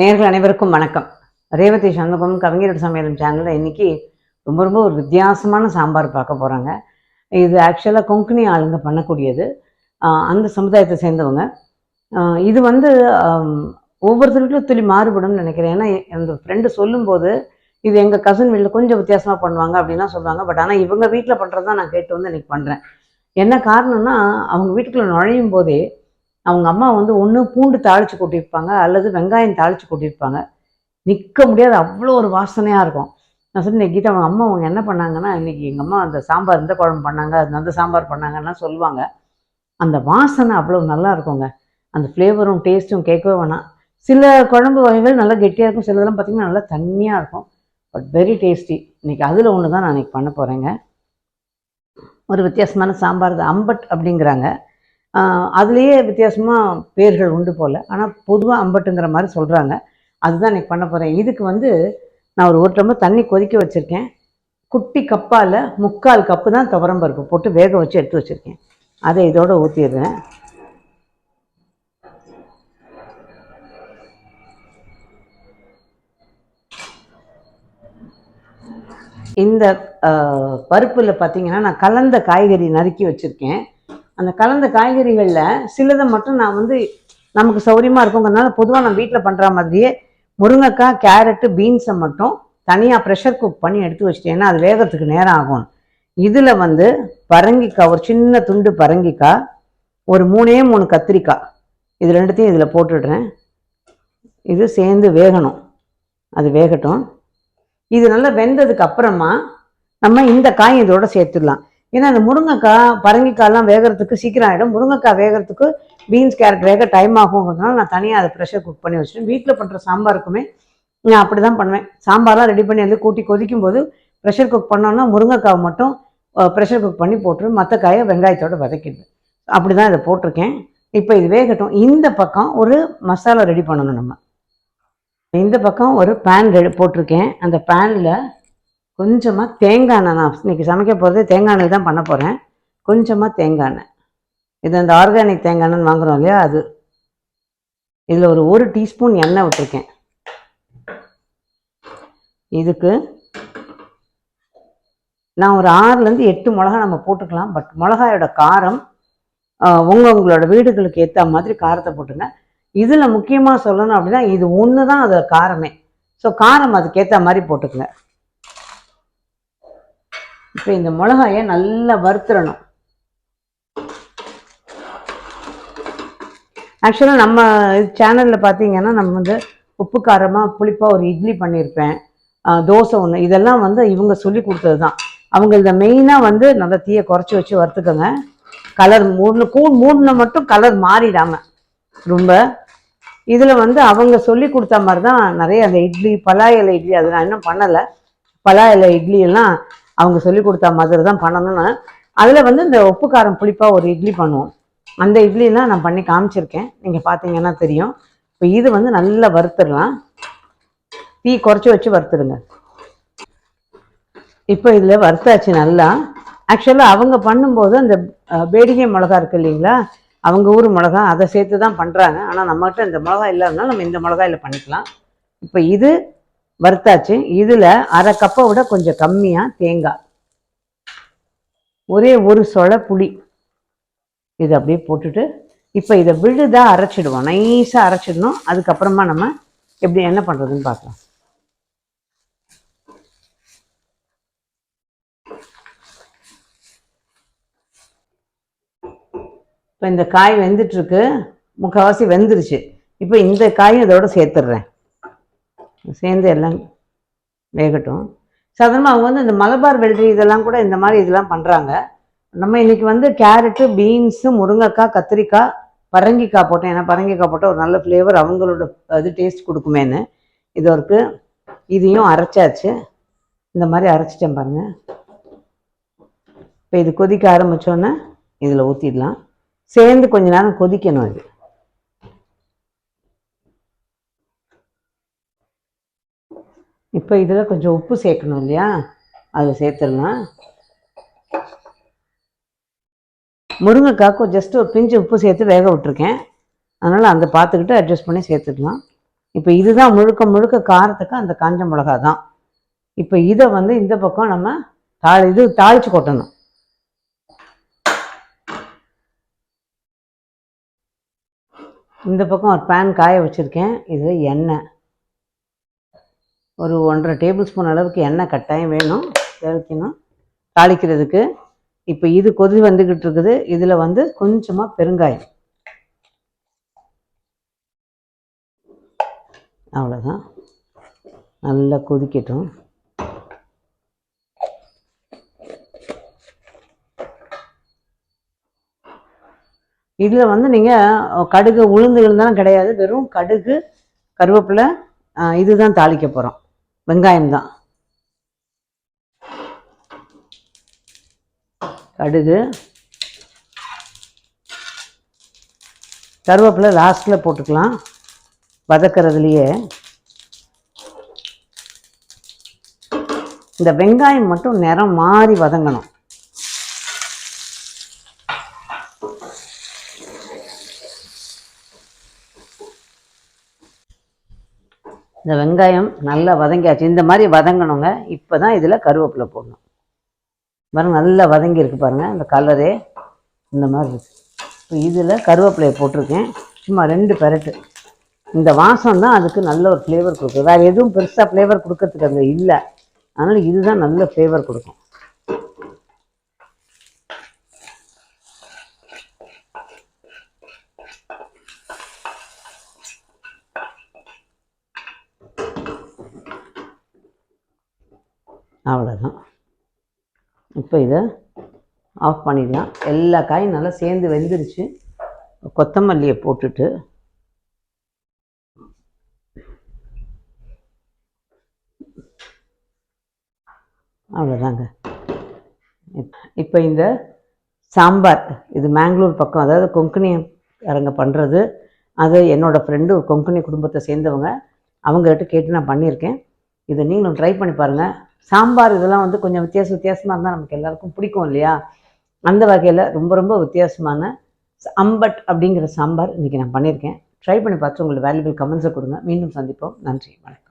நேர்கள் அனைவருக்கும் வணக்கம். ரேவதி சண்முகம் கவிஞர் சமையலும் சேனலில் இன்னைக்கு ரொம்ப ரொம்ப ஒரு வித்தியாசமான சாம்பார் பார்க்க போகிறாங்க இது ஆக்சுவலாக கொங்கணி ஆளுங்க பண்ணக்கூடியது. அந்த சமுதாயத்தை சேர்ந்தவங்க. இது வந்து ஒவ்வொருத்தருக்கும் துளி மாறுபடும்னு நினைக்கிறேன். ஏன்னா அந்த ஃப்ரெண்டு சொல்லும்போது இது எங்கள் கசின் வீட்டில் கொஞ்சம் வித்தியாசமாக பண்ணுவாங்க அப்படின்லாம் சொல்லுவாங்க. பட் ஆனால் இவங்க வீட்டில் பண்ணுறது தான் நான் கேட்டு வந்து இன்னைக்கு பண்ணுறேன் என்ன காரணம்னா அவங்க வீட்டுக்குள்ளே நுழையும் போதே அவங்க அம்மா வந்து ஒன்று பூண்டு தாளித்து கொட்டியிருப்பாங்க அல்லது வெங்காயம் தாளித்து கொட்டியிருப்பாங்க. நிற்க முடியாது அவ்வளோ ஒரு வாசனையாக இருக்கும். நான் சொன்னேன் கீதா அவங்க அம்மா அவங்க என்ன பண்ணாங்கன்னா இன்றைக்கி எங்கள் அம்மா அந்த சாம்பார் இந்த குழம்பு பண்ணாங்க அது அந்த சாம்பார் பண்ணாங்கன்னா சொல்லுவாங்க. அந்த வாசனை அவ்வளோ நல்லா இருக்குங்க. அந்த ஃப்ளேவரும் டேஸ்ட்டும் கேட்கவே வேணாம். சில குழம்பு வகைகள் நல்லா கெட்டியாக இருக்கும் சிலதெல்லாம் பார்த்திங்கன்னா நல்லா தண்ணியாக இருக்கும். பட் வெரி டேஸ்டி இன்றைக்கி அதில் ஒன்று தான் நான் இன்னைக்கு பண்ண போகிறேங்க ஒரு வித்தியாசமான சாம்பார் அம்பட் அப்படிங்கிறாங்க. அதுலேயே வித்தியாசமாக பேர்கள் உண்டு போல். ஆனால் பொதுவாக அம்பட்டுங்கிற மாதிரி சொல்கிறாங்க அதுதான் இன்றைக்கி பண்ண போகிறேன் இதுக்கு வந்து நான் ஒரு ஒரு டம்ளர் தண்ணி கொதிக்க வச்சுருக்கேன். குட்டி கப்பால் முக்கால் கப்பு தான் துவரம்பருப்பு போட்டு வேக வச்சு எடுத்து வச்சுருக்கேன். அதை இதோடு ஊற்றிடுறேன் இந்த பருப்பில் பார்த்தீங்கன்னா நான் கலந்த காய்கறி நறுக்கி வச்சுருக்கேன். அந்த கலந்த காய்கறிகளில் சிலதை மட்டும் நான் வந்து நமக்கு சௌரியமாக இருக்குங்கிறதுனால பொதுவாக நான் வீட்டில் பண்ணுற மாதிரியே முருங்கைக்காய் கேரட்டு பீன்ஸை மட்டும் தனியாக ப்ரெஷர் குக் பண்ணி எடுத்து வச்சிட்டேன். ஏன்னா அது வேகிறதுக்கு நேரம் ஆகும். இதில் வந்து பரங்கிக்காய் ஒரு சின்ன துண்டு பரங்கிக்காய் ஒரு மூணே மூணு கத்திரிக்காய். இது ரெண்டுத்தையும் இதில் போட்டுடுறேன். இது சேர்ந்து வேகணும். அது வேகட்டும். இது நல்லா வெந்ததுக்கு அப்புறமா நம்ம இந்த காய் இதோட சேர்த்துடலாம். ஏன்னா அந்த முருங்கைக்காய் பரங்கிக்காய்லாம் வேகிறதுக்கு சீக்கிரம் ஆகிடும் முருங்கைக்காய் வேகிறதுக்கு பீன்ஸ் கேரட் வேக டைம் ஆகுங்கிறதுனால நான் தனியாக அதை ப்ரெஷர் குக் பண்ணி வச்சுட்டேன். வீட்டில் பண்ணுற சாம்பாருக்குமே நான் அப்படி தான் பண்ணுவேன். சாம்பார்லாம் ரெடி பண்ணி வந்து கூட்டி கொதிக்கும் போது ப்ரெஷர் குக் பண்ணோன்னா முருங்கைக்காய் மட்டும் ப்ரெஷர் குக் பண்ணி போட்டு மற்ற காயை வெங்காயத்தோடு வதக்கிடுது அப்படி தான் இதை போட்டிருக்கேன். இப்போ இது வேகட்டும். இந்த பக்கம் ஒரு மசாலா ரெடி பண்ணணும் நம்ம. இந்த பக்கம் ஒரு பேன் ரெடி போட்டிருக்கேன். அந்த பேனில் கொஞ்சமாக தேங்காய் எண்ணெய் நான் இன்னைக்கு சமைக்க போகிறது தேங்காய் எண்ணெய் தான் பண்ண போகிறேன் கொஞ்சமாக தேங்காய் எண்ணெய். இது அந்த ஆர்கானிக் தேங்காய் எண்ணெய்னு வாங்குறோம் இல்லையா? அது. இதில் ஒரு ஒரு டீஸ்பூன் எண்ணெய் விட்டுருக்கேன். இதுக்கு நான் ஒரு ஆறுலேருந்து எட்டு மிளகா நம்ம போட்டுக்கலாம். பட் மிளகாயோட காரம் உங்கள் உங்களோட வீடுகளுக்கு ஏற்ற மாதிரி காரத்தை போட்டுங்க. இதில் முக்கியமாக சொல்லணும் அப்படின்னா இது ஒன்று தான் அது காரமே. ஸோ காரம் அதுக்கேற்ற மாதிரி போட்டுக்கங்க. இப்போ இந்த மிளகாயை நல்லா வறுத்துடணும். ஆக்சுவலாக நம்ம சேனலில் பார்த்தீங்கன்னா நம்ம வந்து உப்பு காரமாக புளிப்பாக ஒரு இட்லி பண்ணியிருப்பேன் தோசை ஒன்று இதெல்லாம் வந்து இவங்க சொல்லி கொடுத்தது தான் அவங்க இதை மெயினாக வந்து நல்லா தீயை குறைச்சி வச்சு வறுத்துக்கோங்க. கலர் மூணு கூண் மூணுன மட்டும் கலர் மாறிடாம. ரொம்ப. இதில் வந்து அவங்க சொல்லி கொடுத்த மாதிரி தான் நிறைய அந்த இட்லி பலா இலை இட்லி அது நான் இன்னும் பண்ணலை. பலா இலை இட்லி எல்லாம் அவங்க சொல்லி கொடுத்த மாதிரி தான் பண்ணணும்னு. அதில் வந்து இந்த உப்பு காரம் புளிப்பாக ஒரு இட்லி பண்ணுவோம். அந்த இட்லிலாம் நான் பண்ணி காமிச்சிருக்கேன். நீங்கள் பார்த்தீங்கன்னா தெரியும். இப்போ இது வந்து நல்லா வறுத்துடலாம். தீ குறைச்சி வச்சு வறுத்துடுங்க. இப்போ இதில் வறுத்தாச்சு நல்லா. ஆக்சுவலாக அவங்க பண்ணும்போது அந்த பேடிகை மிளகா இருக்கு இல்லைங்களா? அவங்க ஊர் மிளகா அதை சேர்த்து தான் பண்ணுறாங்க ஆனால் நம்மகிட்ட இந்த மிளகா இல்லாதனால நம்ம இந்த மிளகாயில் பண்ணிக்கலாம். இப்போ இது வறுத்தாச்சு. இதில் அரை கப்பை விட கொஞ்சம் கம்மியாக தேங்காய். ஒரே ஒரு சொலை புளி. இது அப்படியே போட்டுட்டு இப்போ இதை விழுதாக அரைச்சிடுவோம். நைஸாக அரைச்சிடணும். அதுக்கப்புறமா நம்ம எப்படி என்ன பண்ணுறதுன்னு பார்க்கலாம். இப்போ இந்த காய் வெந்துட்டுருக்கு முக்கால்வாசி வெந்துருச்சு. இப்போ இந்த காயும் இதோட சேர்த்துடுறேன். சேர்ந்து எல்லாம் வேகட்டும். சாதாரணமாக அவங்க வந்து இந்த மலபார் வெள்ளரி இதெல்லாம் கூட இந்த மாதிரி இதெல்லாம் பண்ணுறாங்க நம்ம இன்னைக்கு வந்து கேரட்டு பீன்ஸு முருங்கைக்காய் கத்திரிக்காய் பரங்கிக்காய் போட்டேன் ஏன்னா பரங்கிக்காய் போட்டால் ஒரு நல்ல ஃப்ளேவர் அவங்களோட இது டேஸ்ட் கொடுக்குமேன்னு இது இருக்கு இதையும் அரைச்சாச்சு. இந்த மாதிரி அரைச்சிட்டேன் பாருங்க. இப்போ இது கொதிக்க ஆரம்பிச்சோன்னே இதில் ஊற்றிடலாம் சேர்ந்து கொஞ்ச நேரம் கொதிக்கணும் இது. இப்போ இதில் கொஞ்சம் உப்பு சேர்க்கணும் இல்லையா? அதை சேர்த்துடலாம். முருங்கைக்காய்க்கும் ஜஸ்ட் ஒரு பிஞ்சு உப்பு சேர்த்து வேக விட்டுருக்கேன். அதனால் அந்த பார்த்துக்கிட்டு அட்ஜஸ்ட் பண்ணி சேர்த்துக்கலாம். இப்போ இதுதான் முழுக்க முழுக்க காரத்துக்கு அந்த காஞ்ச மிளகா தான். இப்போ இதை வந்து இந்த பக்கம் நம்ம தாளி இது தாளிச்சு கொட்டணும். இந்த பக்கம் ஒரு பேன் காய வச்சுருக்கேன். இது எண்ணெய். ஒரு ஒன்றரை டேபிள் ஸ்பூன் அளவுக்கு எண்ணெய் கட்டாயம் வேணும் தேவைக்கணும் தாளிக்கிறதுக்கு. இப்போ இது கொதி வந்துக்கிட்டு இருக்குது. இதில் வந்து கொஞ்சமாக பெருங்காயம். அவ்வளோதான் நல்லா கொதிக்கட்டும். இதில் வந்து நீங்கள் கடுகு உளுந்து இருந்தாலும் கிடையாது. வெறும் கடுகு கருவேப்பிலை இதுதான் தாளிக்க போகிறோம் வெங்காயம் தான் கடுகு. கருவேப்பிலை லாஸ்ட்டில் போட்டுக்கலாம். வதக்கிறதுலையே. இந்த வெங்காயம் மட்டும் நிறம் மாறி வதங்கணும். இந்த வெங்காயம் நல்லா வதங்கியாச்சு. இந்த மாதிரி வதங்கணுங்க. இப்போ தான் இதில் கருவேப்பிலை போடணும். பாருங்க நல்லா வதங்கி இருக்கு இந்த கலரே இந்த மாதிரி இருக்கு. இப்போ இதில் கருவேப்பிலையை போட்டிருக்கேன். சும்மா ரெண்டு பெரட்டு. இந்த வாசம் தான் அதுக்கு நல்ல ஒரு ஃப்ளேவர் கொடுக்கும் வேறு எதுவும் பெருசாக ஃப்ளேவர் கொடுக்கறதுக்கு அங்கே இல்லை. அதனால் இதுதான் நல்ல ஃப்ளேவர் கொடுக்கும். அவ்வளோதான் இப்போ இதை ஆஃப் பண்ணிடலாம். எல்லா காயும் நல்லா சேர்ந்து வெந்துருச்சு. கொத்தமல்லியை போட்டுட்டு அவ்வளோதாங்க இப்போ இந்த சாம்பார் இது மேங்களூர் பக்கம் அதாவது கொங்கணியக்காரங்க பண்ணுறது அது என்னோட ஃப்ரெண்டு ஒரு கொங்கணி குடும்பத்தை சேர்ந்தவங்க அவங்ககிட்ட கேட்டு நான் பண்ணியிருக்கேன். இதை நீங்களும் ட்ரை பண்ணி பாருங்கள் சாம்பார் இதெல்லாம் வந்து கொஞ்சம் வித்தியாச வித்தியாசமாக இருந்தால் நமக்கு எல்லாருக்கும் பிடிக்கும் இல்லையா? அந்த வகையில் ரொம்ப ரொம்ப வித்தியாசமான அம்பட் அப்படிங்கிற சாம்பார் இன்றைக்கி நான் பண்ணியிருக்கேன். ட்ரை பண்ணி பார்த்து உங்களுக்கு வேல்யூபிள் கமெண்ட்ஸை கொடுங்க. மீண்டும் சந்திப்போம். நன்றி. வணக்கம்.